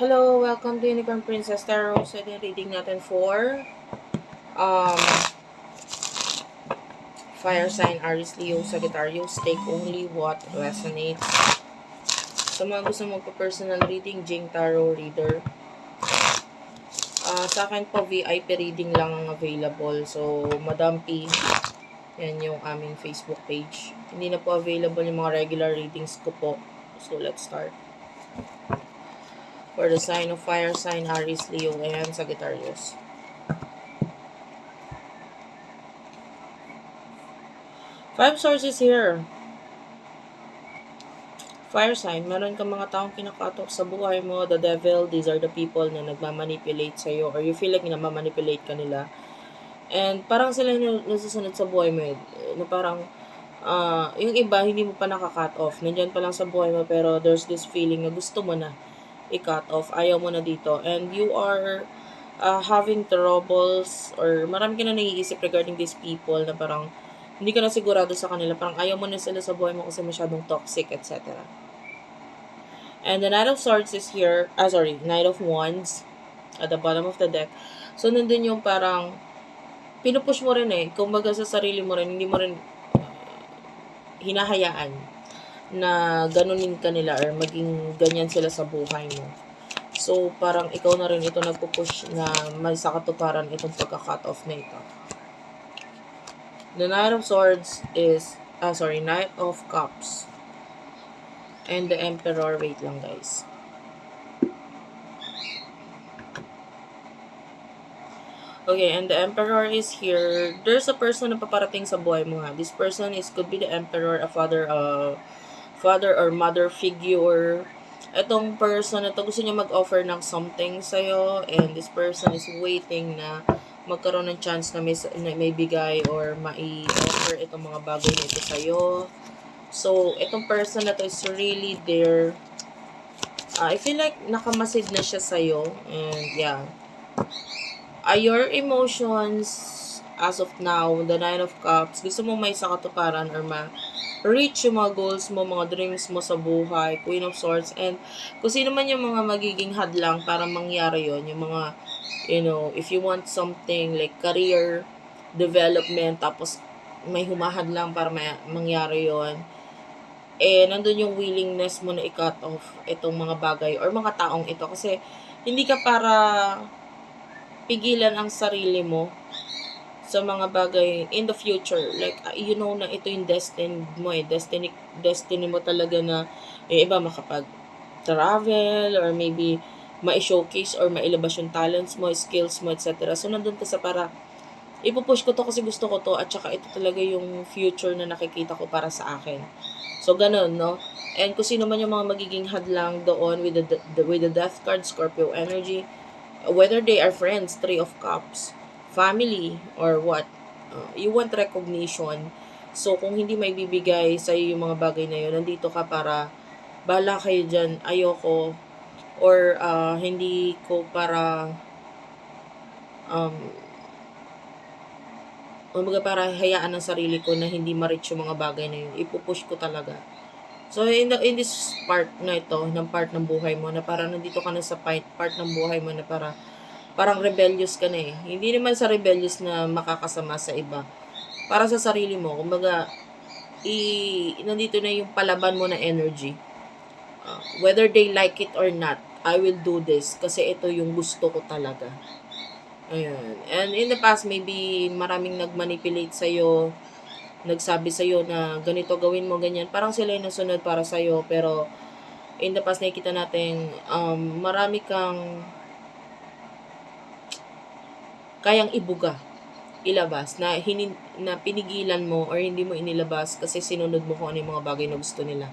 Hello, welcome to Unicorn Princess Tarot. So, yung reading natin for um, Fire Sign, Aries, Leo, Sagittarius. Take only what resonates. Sa mga gusto magpa-personal reading, Jing Tarot Reader. Ah, sa akin po, VIP reading lang ang available. So, Madam P, yan yung aming Facebook page. Hindi na po available yung mga regular readings ko po. So, let's start. For the sign of fire sign, Aries, Leo, and Sagittarius. Five sources here. Fire sign, meron kang mga taong kinakatok sa buhay mo, the devil, these are the people na nagmamanipulate sa'yo, or you feel like namamanipulate ka nila. And parang sila yung nasusunod sa buhay mo, eh, na parang, ah, yung iba, hindi mo pa naka-cut off. Nandyan pa lang sa buhay mo, pero there's this feeling na gusto mo na i-cut off. Ayaw mo na dito. And you are uh, having troubles or marami ka na naiisip regarding these people na parang hindi ka na sigurado sa kanila. Parang ayaw mo na sila sa buhay mo kasi masyadong toxic, etc. And the Knight of Swords is here. Ah, sorry. Knight of Wands at the bottom of the deck. So, nandun yung parang pinupush mo rin eh. Kumbaga sa sarili mo rin, hindi mo rin hinahayaan na ganunin ka nila or maging ganyan sila sa buhay mo. So, parang ikaw na rin ito nagpupush na may sa itong pagka-cut off na ito. The Knight of Swords is, ah sorry, Knight of Cups. And the Emperor, wait lang guys. Okay, and the Emperor is here. There's a person na paparating sa buhay mo ha. This person is could be the Emperor, a father, uh, father or mother figure. Itong person na to gusto niya mag-offer ng something sa'yo and this person is waiting na magkaroon ng chance na may, na may bigay or mai-offer itong mga bagay na ito sa'yo. So, itong person na to is really there. Uh, I feel like nakamasid na siya sa'yo. And yeah. Uh, your emotions as of now, the Nine of Cups, gusto mo may sakatuparan or ma reach yung mga goals mo, mga dreams mo sa buhay, Queen of Swords, and kung sino man yung mga magiging hadlang para mangyari yon yung mga, you know, if you want something like career development, tapos may humahadlang para may, mangyari yon eh, nandun yung willingness mo na i-cut off itong mga bagay or mga taong ito. Kasi, hindi ka para pigilan ang sarili mo sa mga bagay in the future. Like, uh, you know na ito yung destiny mo eh. Destiny, destiny mo talaga na yung iba makapag travel or maybe ma-showcase or mailabas yung talents mo, skills mo, etc. So, nandun ka sa para ipupush ko to kasi gusto ko to at saka ito talaga yung future na nakikita ko para sa akin. So, ganun, no? And kung sino man yung mga magiging hadlang doon with the, the with the death card, Scorpio energy, whether they are friends, Three of Cups, family or what, uh, you want recognition. So, kung hindi may bibigay sa iyo yung mga bagay na yun, nandito ka para bala kayo dyan, ayoko, or uh, hindi ko para um, umaga para hayaan ng sarili ko na hindi ma-reach yung mga bagay na yun. Ipupush ko talaga. So, in, the, in this part na ito, ng part ng buhay mo, na parang nandito ka na sa part, part ng buhay mo na para parang rebellious ka na eh. Hindi naman sa rebellious na makakasama sa iba. Para sa sarili mo, kumbaga, i, nandito na yung palaban mo na energy. Uh, whether they like it or not, I will do this kasi ito yung gusto ko talaga. Ayun. And in the past, maybe maraming nagmanipulate sa'yo, nagsabi sa'yo na ganito gawin mo, ganyan. Parang sila yung nasunod para sa'yo, pero in the past, nakikita natin, um, marami kang kayang ibuga, ilabas, na, hinin, na pinigilan mo or hindi mo inilabas kasi sinunod mo kung ano yung mga bagay na gusto nila.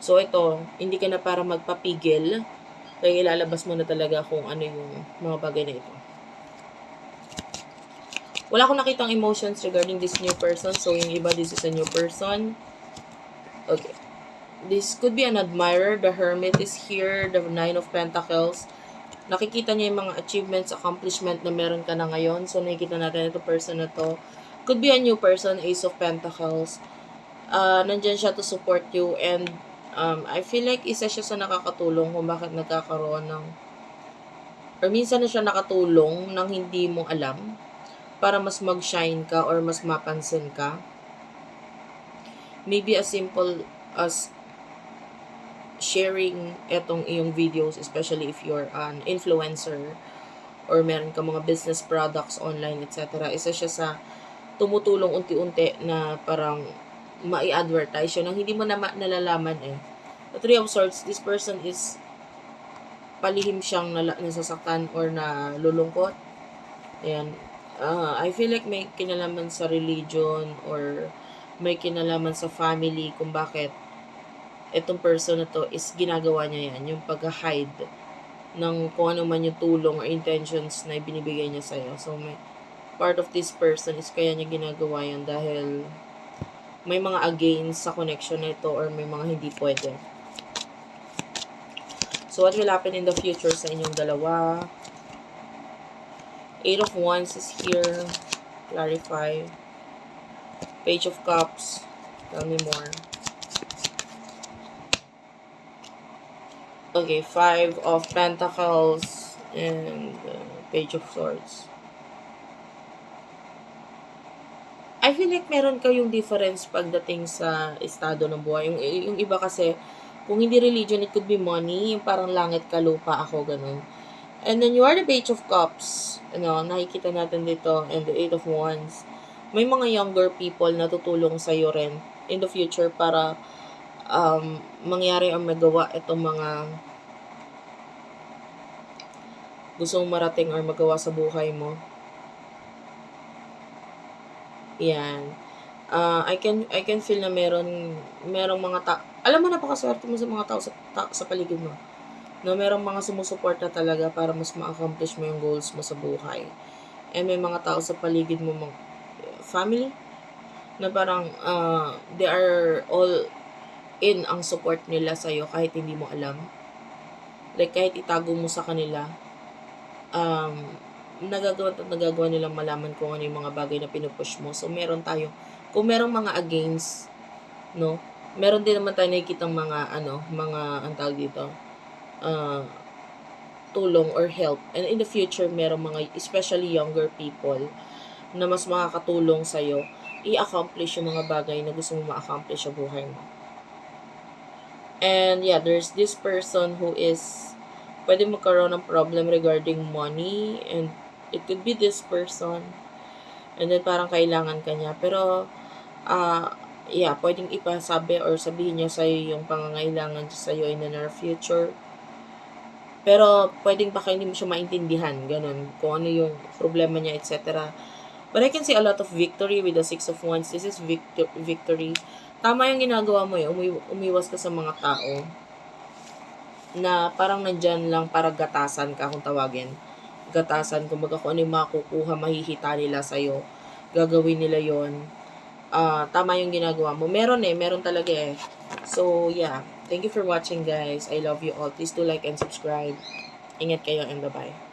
So, ito, hindi ka na para magpapigil, kaya ilalabas mo na talaga kung ano yung mga bagay na ito. Wala akong nakitang emotions regarding this new person. So, yung iba, this is a new person. Okay. This could be an admirer. The Hermit is here. The Nine of Pentacles nakikita niya yung mga achievements, accomplishment na meron ka na ngayon. So, nakikita natin ito person na to. Could be a new person, Ace of Pentacles. Uh, nandyan siya to support you and um, I feel like isa siya sa nakakatulong kung bakit nagkakaroon ng or minsan na siya nakatulong nang hindi mo alam para mas mag-shine ka or mas mapansin ka. Maybe as simple as sharing etong iyong videos, especially if you're an influencer or meron ka mga business products online, etc. Isa siya sa tumutulong unti-unti na parang mai-advertise yun nang hindi mo na ma- nalalaman eh. The Three of Swords, this person is palihim siyang nala- nasasaktan or nalulungkot. Ayan. Ah, I feel like may kinalaman sa religion or may kinalaman sa family kung bakit itong person na to is ginagawa niya yan, yung pag-hide ng kung ano man yung tulong or intentions na ibinibigay niya sa'yo. So, may part of this person is kaya niya ginagawa yan dahil may mga against sa connection nito or may mga hindi pwede. So, what will happen in the future sa inyong dalawa? Eight of Wands is here. Clarify. Page of Cups. Tell me more. Okay, Five of Pentacles and uh, Page of Swords. I feel like meron kayong difference pagdating sa estado ng buhay. Yung, yung iba kasi, kung hindi religion, it could be money. Yung parang langit ka lupa ako, ganun. And then you are the Page of Cups. Ano, nakikita natin dito. And the Eight of Wands. May mga younger people na tutulong sa'yo rin in the future para um, mangyari ang magawa itong mga gusto mong marating or magawa sa buhay mo. Yan. Ah, I can I can feel na meron merong mga ta alam mo napakaswerte mo sa mga tao sa, ta- sa paligid mo. Na merong mga sumusuporta talaga para mas ma-accomplish mo yung goals mo sa buhay. And may mga tao sa paligid mo mga family na parang ah, they are all in ang support nila sa kahit hindi mo alam. Like kahit itago mo sa kanila, um, nagagawa at nagagawa nilang malaman kung ano yung mga bagay na pinupush mo. So, meron tayo, kung merong mga against, no, meron din naman tayo nakikitang mga, ano, mga, ang tawag dito, uh, tulong or help. And in the future, merong mga, especially younger people, na mas makakatulong sa'yo, i-accomplish yung mga bagay na gusto mo ma-accomplish sa buhay mo. And yeah, there's this person who is pwede magkaroon ng problem regarding money. And it could be this person. And then parang kailangan ka niya. Pero ah yeah pwedeng ipasabi or sabihin niya sa'yo yung pangangailangan sa'yo in the near future. Pero pwedeng baka hindi mo siya maintindihan. Ganun. Kung ano yung problema niya etc but I can see a lot of victory with the six of wands. This is victor- victory tama yung ginagawa mo eh Umi- umiwas ka sa mga tao na parang nandyan lang para gatasan ka kung tawagin. Gatasan, kumbaga kung ano yung makukuha, mahihita nila sa'yo. Gagawin nila yon Ah, tama yung ginagawa mo. Meron eh, meron talaga eh. So, yeah. Thank you for watching guys. I love you all. Please do like and subscribe. Ingat kayo and bye-bye.